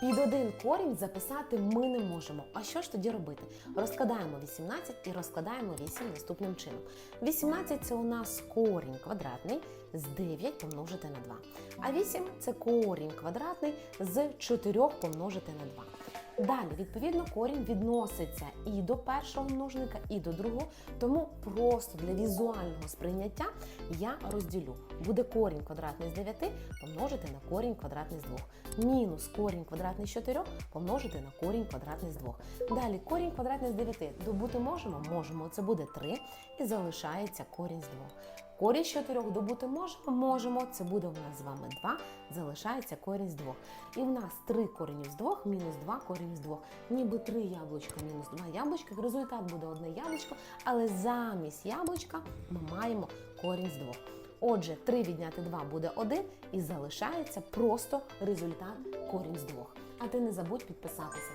Під один корінь записати ми не можемо. А що ж тоді робити? Розкладаємо 18 і розкладаємо 8 наступним чином. 18 це у нас корінь квадратний з 9 помножити на 2. А 8 це корінь квадратний з 4 помножити на 2. Далі, відповідно, корінь відноситься і до першого множника, і до другого. Тому просто для візуального сприйняття я розділю. Буде корінь квадратний з 9 помножити на корінь квадратний з 2. Мінус корінь квадратний з 4 помножити на корінь квадратний з 2. Далі корінь квадратний з 9 добути можемо? Можемо. Це буде 3 і залишається корінь з 2. Корінь з 4 добути можемо? Можемо. Це буде у нас з вами 2, залишається корінь з 2. І в нас 3 коренів з 2 мінус 2 корінь з 2. Ніби 3 яблучка мінус 2 яблучка. Результат буде одне яблучко, але замість яблучка ми маємо корінь з 2. Отже, 3 відняти 2 буде 1 і залишається просто результат корінь з 2. А ти не забудь підписатися.